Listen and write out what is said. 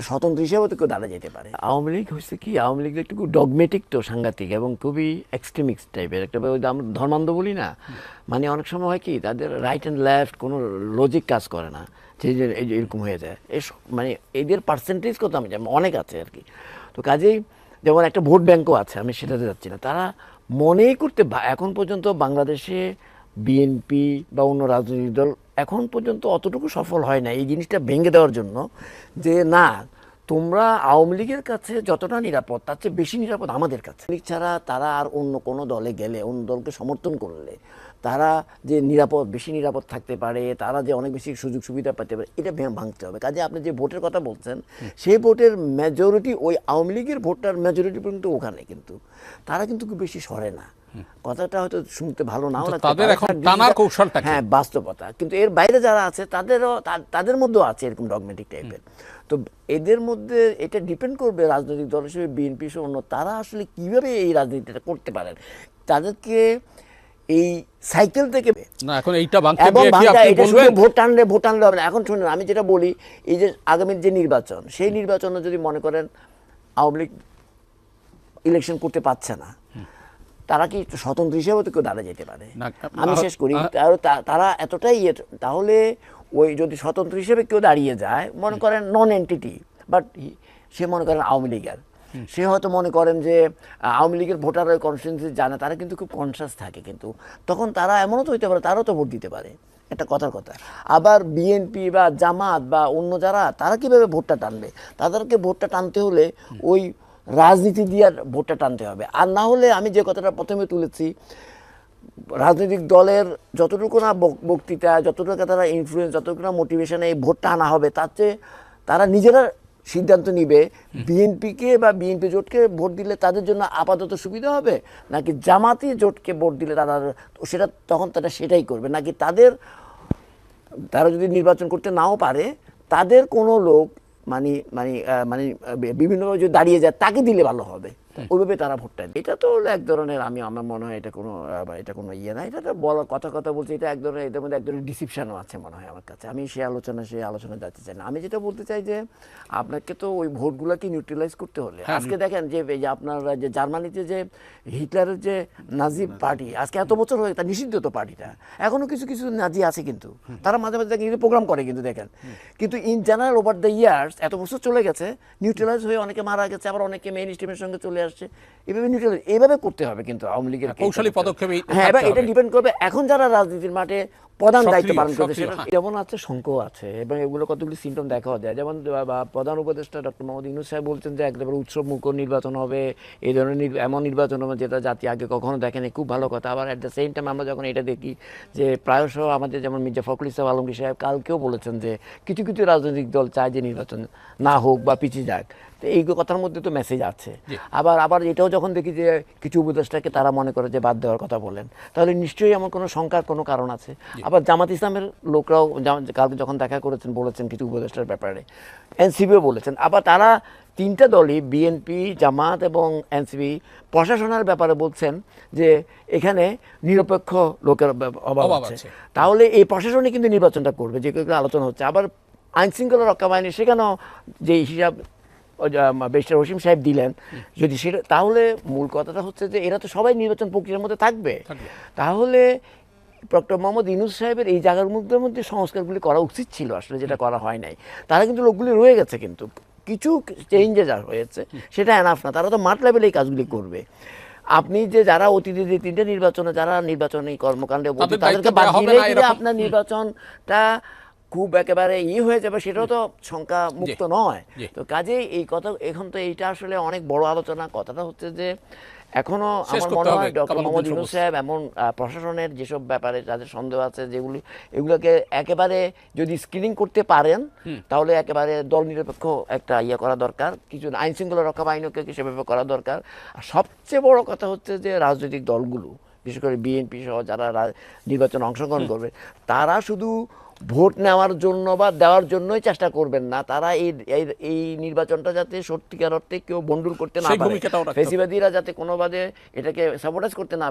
স্বতন্ত্র হিসেবেও তো কেউ দাঁড়া যেতে পারে। আওয়ামী লীগ হচ্ছে কি? আওয়ামী লীগ একটু ডগমেটিক তো সাংঘাতিক এবং খুবই এক্সট্রিমিক্স টাইপের একটা আমরা ধর্মান্ধ বলি না? মানে অনেক সময় হয় কি, তাদের রাইট অ্যান্ড লেফট কোনো লজিক কাজ করে না, যে এরকম হয়ে যায়। স- মানে এদের পার্সেন্টেজ কত আমি জানি অনেক আছে আর কি। তো কাজেই যেমন একটা ভোট ব্যাংকও আছে, আমি সেটাতে যাচ্ছি না। তারা মনেই করতে এখন পর্যন্ত বাংলাদেশে বিএনপি বা অন্য রাজনৈতিক দল এখন পর্যন্ত অতটুকু সফল হয় না এই জিনিসটা ভেঙে দেওয়ার জন্য যে না তোমরা আওয়ামী লীগের কাছে যতটা নিরাপদ তার চেয়ে বেশি নিরাপদ আমাদের কাছে। লীগ ছাড়া তারা আর অন্য কোনো দলে গেলে অন্য দলকে সমর্থন করলে তারা যে নিরাপদ বেশি নিরাপদ থাকতে পারে তারা যে অনেক বেশি সুযোগ সুবিধা পেতে পারে এটা ভাঙতে হবে। কাজে আপনি যে ভোটের কথা বলছেন সেই ভোটের মেজরিটি ওই আওয়ামী লীগের ভোটটার মেজরিটি পর্যন্ত ওখানে কিন্তু। তারা কিন্তু খুব বেশি সরে না। কথাটা হয়তো শুনতে ভালো নাও তাদের এখন টানার কৌশলটা হ্যাঁ বাস্তবতা। কিন্তু এর বাইরে যারা আছে তাদেরও তাদের মধ্যেও আছে এরকম ডগমেটিক টাইপের তো এদের মধ্যে এটা ডিপেন্ড করবে রাজনৈতিক দল হিসেবে বিএনপি সহ অন্য তারা আসলে কীভাবে এই রাজনীতিটা করতে পারেন? তাদেরকে এই সাইকেল থেকে না এখন এইটা ভোট টানলে ভোট টানলে হবে না। এখন শুনুন আমি যেটা বলি এই যে আগামীর যে নির্বাচন সেই নির্বাচনে যদি মনে করেন আওয়ামী লীগ ইলেকশন করতে পারছে না তারা কি স্বতন্ত্র হিসেবে তো কেউ দাঁড়া যেতে পারে? আমি শেষ করি। তারা এতটাই ইয়ে তাহলে ওই যদি স্বতন্ত্র হিসেবে কেউ দাঁড়িয়ে যায় মনে করেন নন এন্টিটি বাট সে মনে করেন আওয়ামী লীগের। সে হয়তো মনে করেন যে আওয়ামী লীগের ভোটার কনস্টিটিউন্সি জানে তারা কিন্তু খুব কনসাস থাকে কিন্তু। তখন তারা এমনও তো হইতে পারে তারাও তো ভোট দিতে পারে। এটা কথার কথা। আবার বিএনপি বা জামাত বা অন্য যারা তারা কীভাবে ভোটটা টানবে? তাদেরকে ভোটটা টানতে হলে ওই রাজনীতি দিয়ে ভোটটা টানতে হবে। আর না হলে আমি যে কথাটা প্রথমে তুলেছি রাজনৈতিক দলের যতটুকু না বক- বক্তৃতা যতটুকু তারা ইনফ্লুয়েন্স যতটুকু না মোটিভেশনে এই ভোটটা আনা হবে তার চেয়ে তারা নিজেরা সিদ্ধান্ত নিবে বিএনপিকে বা বিএনপি জোটকে ভোট দিলে তাদের জন্য আপাতত সুবিধা হবে নাকি জামাতি জোটকে ভোট দিলে তারা সেটা তখন তারা সেটাই করবে নাকি তাদের তারা যদি নির্বাচন করতে নাও পারে তাদের কোনো লোক মানে মানে মানে বিভিন্নভাবে যদি দাঁড়িয়ে যায় তাকে দিলে ভালো হবে? ওইভাবে তারা ভোটটা দেয়। এটা তো হলো এক ধরনের আমি আমার মনে হয় এটা কোনো এটা কোনো ইয়ে না। এটা তো বলার কথা কথা বলছি এটা এক ধরনের এদের মধ্যে এক ধরনের ডিসিপশনও আছে মনে হয় আমার কাছে। আমি সেই আলোচনা সেই আলোচনা যাতে চাই না। আমি যেটা বলতে চাই যে আপনাকে তো ওই ভোটগুলোকে নিউট্রালাইজ করতে হলে। আজকে দেখেন যে এই যে আপনার যে জার্মানিতে যে হিটলারের যে নাজি পার্টি আজকে এত বছর হয়ে তা নিষিদ্ধ তো পার্টিটা। এখনও কিছু কিছু নাজি আছে কিন্তু। তারা মাঝে মাঝে দেখেন প্রোগ্রাম করে কিন্তু দেখেন। কিন্তু in general over the years এত বছর চলে গেছে নিউট্রিলাইজ হয়ে অনেকে মারা গেছে আবার অনেকে মেইন স্ট্রিমের সঙ্গে চলে আসছে। এভাবে নিউট্রাল এভাবে করতে হবে কিন্তু আওয়ামী লীগের হ্যাঁ, কৌশলী পদক্ষেপ হ্যাঁ এবার এটা ডিপেন্ড করবে এখন যারা রাজনীতির মাঠে প্রধান দায়িত্ব পালন হ্যাঁ। যেমন আছে শঙ্কও আছে এবং এগুলো কতগুলি সিমটম দেখাও যায় যেমন প্রধান উপদেষ্টা ডক্টর মোহাম্মদ ইউনুস সাহেব বলছেন যে একেবারে উৎসব মুখর নির্বাচন হবে এই ধরনের এমন নির্বাচন হবে যেটা জাতি আগে কখনো দেখেনি। খুব ভালো কথা। আবার অ্যাট দ্য সেম টাইম আমরা যখন এটা দেখি যে প্রায়শ আমাদের যেমন মির্জা ফখরুল ইসলাম আলমগীর সাহেব কালকেও বলেছেন যে কিছু কিছু রাজনৈতিক দল চায় যে নির্বাচন না হোক বা পিছিয়ে যাক। তো এই কথার মধ্যে তো মেসেজ আছে। আবার আবার এটাও যখন দেখি যে কিছু উপদেষ্টাকে তারা মনে করে যে বাদ দেওয়ার কথা বলেন তাহলে নিশ্চয়ই এমন কোনো শঙ্কার কোনো কারণ আছে। আবার জামাত ইসলামের লোকরাও কালকে যখন দেখা করেছেন বলেছেন কিছু উপদেষ্টার ব্যাপারে। এনসিবিও বলেছেন। আবার তারা তিনটা দলই বিএনপি জামাত এবং এনসিবি প্রশাসনের ব্যাপারে বলছেন যে এখানে নিরপেক্ষ লোকের অভাব আছে। তাহলে এই প্রশাসনই কিন্তু নির্বাচনটা করবে যে আলোচনা হচ্ছে। আবার আইন শৃঙ্খলা রক্ষা বাহিনী সেখানেও যে হিসাব বেস্টার রহিম সাহেব দিলেন যদি সেটা তাহলে মূল কথাটা হচ্ছে যে এরা তো সবাই নির্বাচন প্রক্রিয়ার মধ্যে থাকবে। তাহলে ডক্টর মোহাম্মদ ইনুস সাহেবের এই জায়গার মধ্যে মধ্যে সংস্কারগুলি করা উচিত ছিল আসলে যেটা করা হয় নাই। তারা কিন্তু লোকগুলি রয়ে গেছে কিন্তু। কিছু চেঞ্জে যা হয়েছে সেটা এনাফ না। তারা তো মাঠ লেভেলে এই কাজগুলি করবে। আপনি যে যারা অতীতে যে তিনটে নির্বাচনে যারা নির্বাচনী কর্মকাণ্ডে তাদেরকে বাদ এরকম- আপনার নির্বাচনটা খুব একেবারে ই হয়ে যাবে সেটাও তো শঙ্কা মুক্ত নয়। তো কাজেই এই কথা এখন তো এইটা আসলে অনেক বড় আলোচনা। কথাটা হচ্ছে যে এখনও আমার মনে হয় ডক্টর মোহাম্মদ ইউনুস সাহেব এমন প্রশাসনের যেসব ব্যাপারে যাদের সন্দেহ আছে যেগুলি এগুলোকে একেবারে যদি স্ক্রিনিং করতে পারেন তাহলে একেবারে দল নিরপেক্ষ একটা ইয়ে করা দরকার। কিছু আইন শৃঙ্খলা রক্ষা বাহিনীকে সেভাবে করা দরকার। আর সবচেয়ে বড় কথা হচ্ছে যে রাজনৈতিক দলগুলো বিশেষ করে বিএনপি সহ যারা নির্বাচনে অংশগ্রহণ করবে তারা শুধু ভোট নেওয়ার জন্য বা দেওয়ার জন্যই চেষ্টা করবেন না। তারা এই এই- নির্বাচনটা যাতে সত্যিকার অর্থে কেউ বন্ডুল করতে না পারে। ফেসিবাদীরা যাতে কোনোভাবে এটাকে সাপোর্টাইজ করতে না